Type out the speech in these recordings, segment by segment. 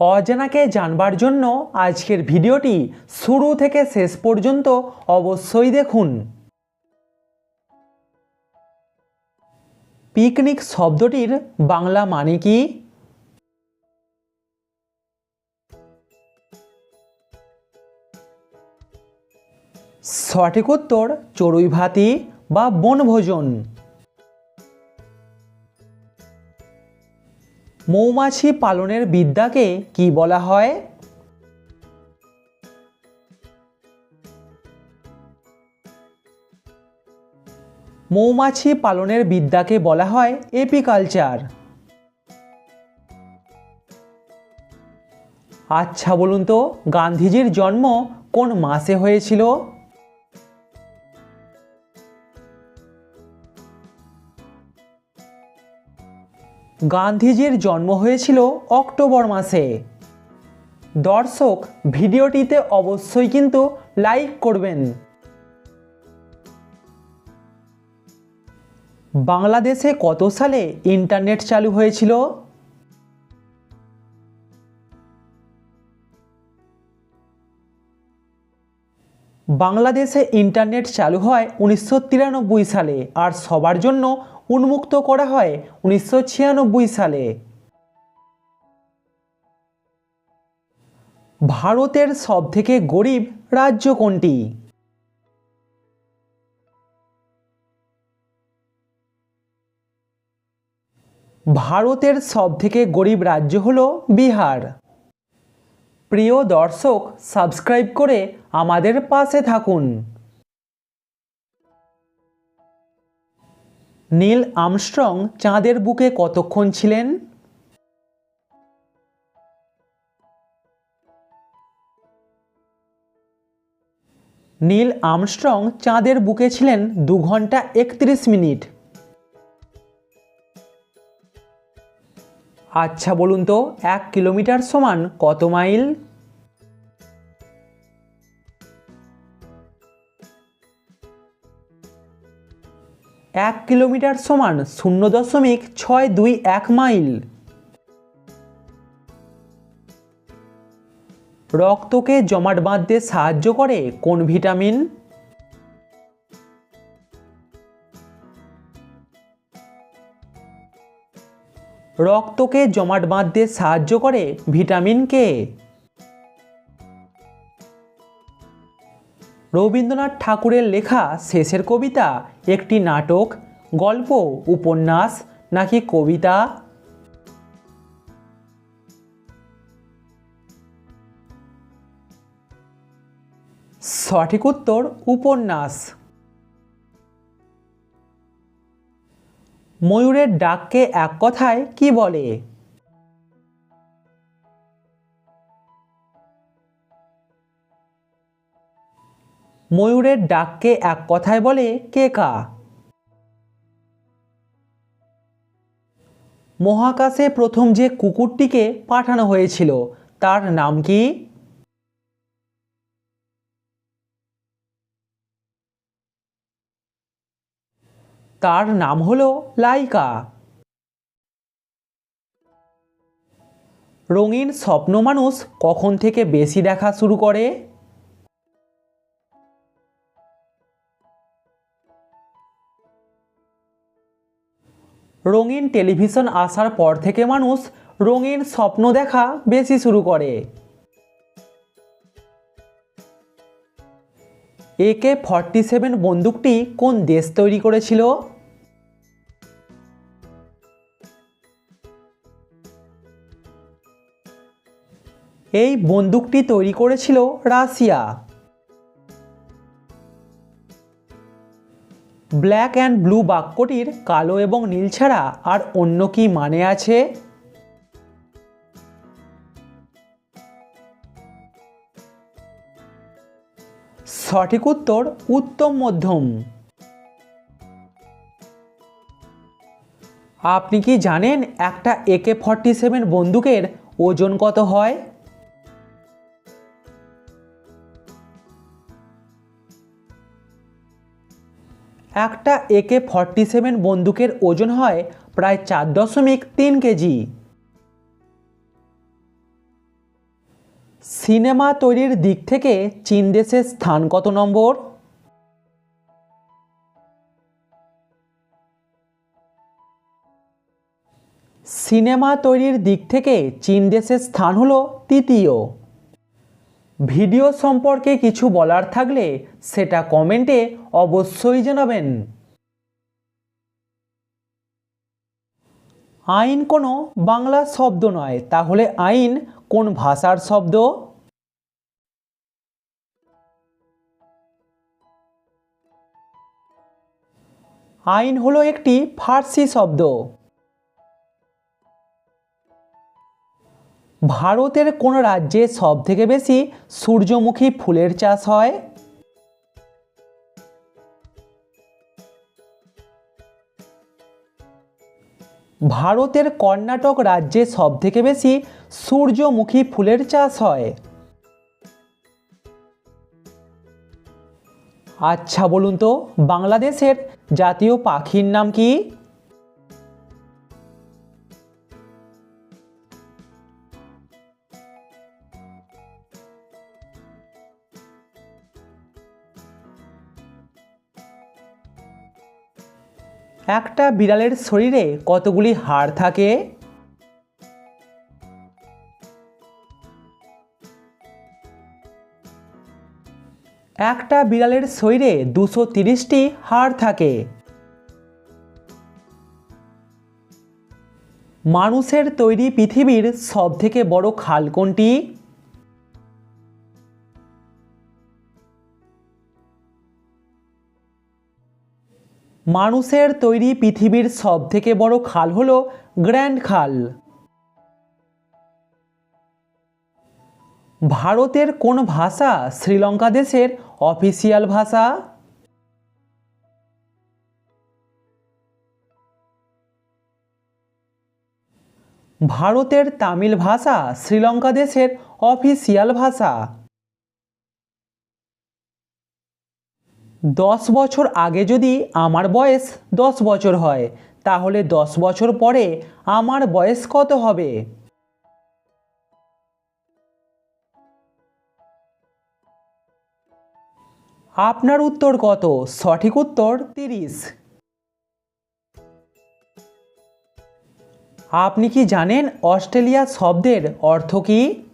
অজানাকে জানবার জন্য আজকের ভিডিওটি শুরু থেকে শেষ পর্যন্ত অবশ্যই দেখুন। পিকনিক শব্দটির বাংলা মানে কি? সঠিক উত্তর চড়ুই ভাতি বা বনভোজন। মৌমাছি পালনের বিদ্যাকে কি বলা হয়? মৌমাছি পালনের বিদ্যাকে বলা হয় এপিকালচার। আচ্ছা বলুন তো, গান্ধীজির জন্ম কোন মাসে হয়েছিল? গান্ধীজির জন্ম হয়েছিল অক্টোবর মাসে। দর্শক, ভিডিওটিতে অবশ্যই কিন্তু লাইক করবেন। বাংলাদেশে কত সালে ইন্টারনেট চালু হয়েছিল? বাংলাদেশে ইন্টারনেট চালু হয় উনিশশো তিরানব্বই সালে, আর সবার জন্য উন্মুক্ত করা হয় উনিশশো ছিয়ানব্বই সালে। ভারতের সবথেকে গরিব রাজ্য কোনটি? ভারতের সবথেকে গরিব রাজ্য হল বিহার। প্রিয় দর্শক, সাবস্ক্রাইব করে আমাদের পাশে থাকুন। নীল আমস্ট্রং চাঁদের বুকে কতক্ষণ ছিলেন? নীল আমস্ট্রং চাঁদের বুকে ছিলেন দু ঘণ্টা একত্রিশ মিনিট। আচ্ছা বলুন তো, এক কিলোমিটার সমান কত মাইল? এক কিলোমিটার সমান শূন্য দশমিক ছয় দুই এক মাইল। রক্তকে জমাট বাঁধতে সাহায্য করে কোন ভিটামিন? রক্তকে জমাট বাঁধতে সাহায্য করে ভিটামিন কে? রবীন্দ্রনাথ ঠাকুরের লেখা শেষের কবিতা, একটি নাটক, গল্প, উপন্যাস, নাকি কবিতা? সঠিক উত্তর উপন্যাস। ময়ূরের ডাককে এক কথায় কি বলে? ময়ূরের ডাককে এক কথায় বলে, কে কা? মহাকাশে প্রথম যে কুকুরটিকে পাঠানো হয়েছিল, তার নাম কি? তার নাম হলো লাইকা। রঙিন স্বপ্ন মানুষ কখন থেকে বেশি দেখা শুরু করে? রঙিন টেলিভিশন আসার পর থেকে মানুষ রঙিন স্বপ্ন দেখা বেশি শুরু করে। একে ফর্টি সেভেন বন্দুকটি কোন দেশ তৈরি করেছিল? এই বন্দুকটি তৈরি করেছিল রাশিয়া। ব্ল্যাক অ্যান্ড ব্লু বাক্যটির কালো এবং নীল ছাড়া আর অন্য কি মানে আছে? সঠিক উত্তর উত্তম মধ্যম। আপনি কি জানেন একটা একে ফর্টি সেভেন বন্দুকের ওজন কত হয়? একটা একে ফর্টি সেভেন বন্দুকের ওজন হয় প্রায় চার দশমিক তিন কেজি। সিনেমা তৈরির দিক থেকে চীন দেশের স্থান কত নম্বর? সিনেমা তৈরির দিক থেকে চীন দেশের স্থান হলো তৃতীয়। ভিডিও সম্পর্কে কিছু বলার থাকলে সেটা কমেন্টে অবশ্যই জানাবেন। আইন কোনো বাংলা শব্দ নয়, তাহলে আইন কোন ভাষার শব্দ? আইন হলো একটি ফার্সি শব্দ। ভারতের কোন রাজ্যে সব থেকে বেশি সূর্যমুখী ফুলের চাষ হয়? ভারতের কর্ণাটক রাজ্যে সব থেকে বেশি সূর্যমুখী ফুলের চাষ হয়? আচ্ছা বলুন তো, বাংলাদেশের জাতীয় পাখির নাম কি? একটা বিড়ালের শরীরে কতগুলি হাড় থাকে? একটা বিড়ালের শরীরে দুশো তিরিশটি হাড় থাকে। মানুষের তৈরি পৃথিবীর সবথেকে বড় খাল কোনটি? মানুষের তৈরি পৃথিবীর সবথেকে বড় খাল হল গ্র্যান্ড খাল। ভারতের কোন ভাষা শ্রীলঙ্কা দেশের অফিসিয়াল ভাষা? ভারতের তামিল ভাষা শ্রীলঙ্কা দেশের অফিসিয়াল ভাষা। দশ বছর আগে যদি আমার বয়স দশ বছর হয়, তাহলে দশ বছর পরে আমার বয়স কত হবে? আপনার উত্তর কত? সঠিক উত্তর তিরিশ। আপনি কি জানেন অস্ট্রেলিয়া শব্দের অর্থ কী?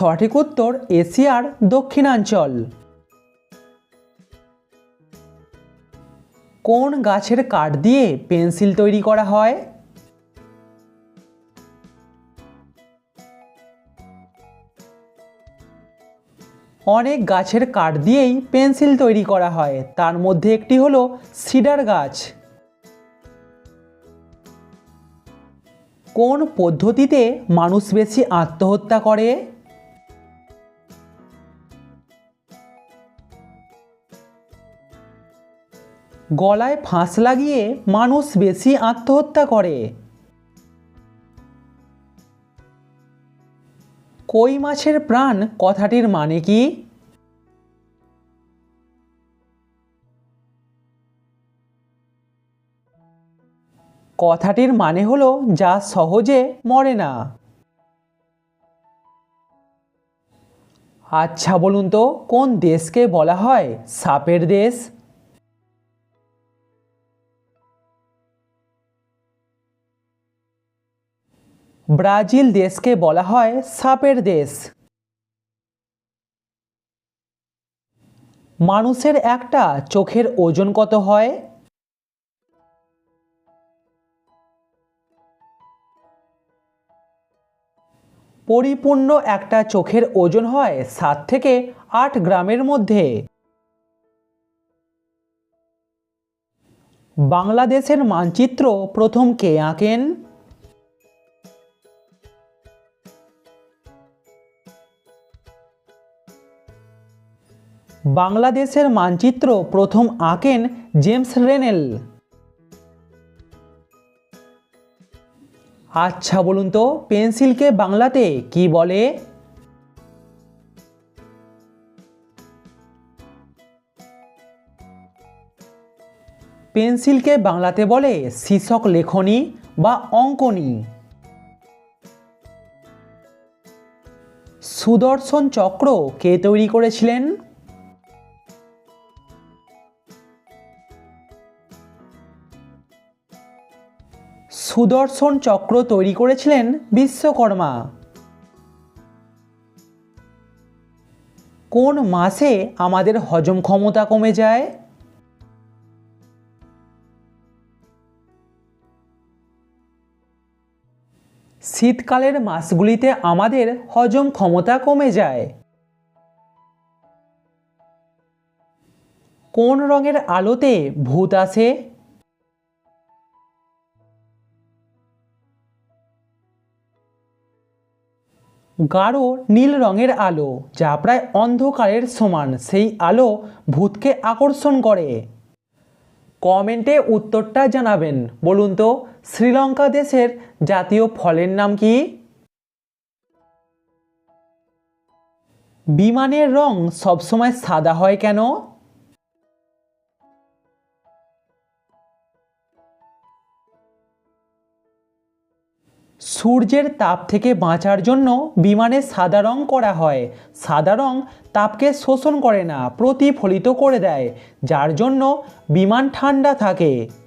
সঠিক উত্তর এশিয়ার দক্ষিণাঞ্চল। কোন গাছের কাঠ দিয়ে পেন্সিল তৈরি করা হয়? অনেক গাছের কাঠ দিয়েই পেন্সিল তৈরি করা হয়, তার মধ্যে একটি হলো সিডার গাছ। কোন পদ্ধতিতে মানুষ বেশি আত্মহত্যা করে? গলায় ফাঁস লাগিয়ে মানুষ বেশি আত্মহত্যা করে। কই মাছের প্রাণ? কথাটির মানে কি? কথাটির মানে হলো, যা সহজে মরে না। আচ্ছা বলুন তো, কোন দেশকে বলা হয় সাপের দেশ? ব্রাজিল দেশকে বলা হয় সাপের দেশ। মানুষের একটা চোখের ওজন কত হয়? পরিপূর্ণ একটা চোখের ওজন হয় সাত থেকে আট গ্রামের মধ্যে। বাংলাদেশের মানচিত্র প্রথম কে আঁকেন? বাংলাদেশের মানচিত্র প্রথম আঁকেন জেমস রেনেল। আচ্ছা বলুন তো, পেন্সিলকে বাংলাতে কি বলে? পেন্সিলকে বাংলাতে বলে শীর্ষক লেখনী বা অঙ্কনী। সুদর্শন চক্র কে তৈরি করেছিলেন? সুদর্শন চক্র তৈরি করেছিলেন বিশ্বকর্মা। কোন মাসে আমাদের হজম ক্ষমতা কমে যায়? শীতকালের মাসগুলিতে আমাদের হজম ক্ষমতা কমে যায়। কোন রঙের আলোতে ভূত আসে? গাঢ় নীল রঙের আলো, যা প্রায় অন্ধকারের সমান, সেই আলো ভূতকে আকর্ষণ করে। কমেন্টে উত্তরটা জানাবেন। বলুন তো, শ্রীলঙ্কা দেশের জাতীয় ফলের নাম কি? বিমানের রং সবসময় সাদা হয় কেন? সূর্যের তাপ থেকে বাঁচার জন্য বিমানে সাদা রং করা হয়। সাদা রং তাপকে শোষণ করে না, প্রতিফলিত করে দেয়, যার জন্য বিমান ঠান্ডা থাকে।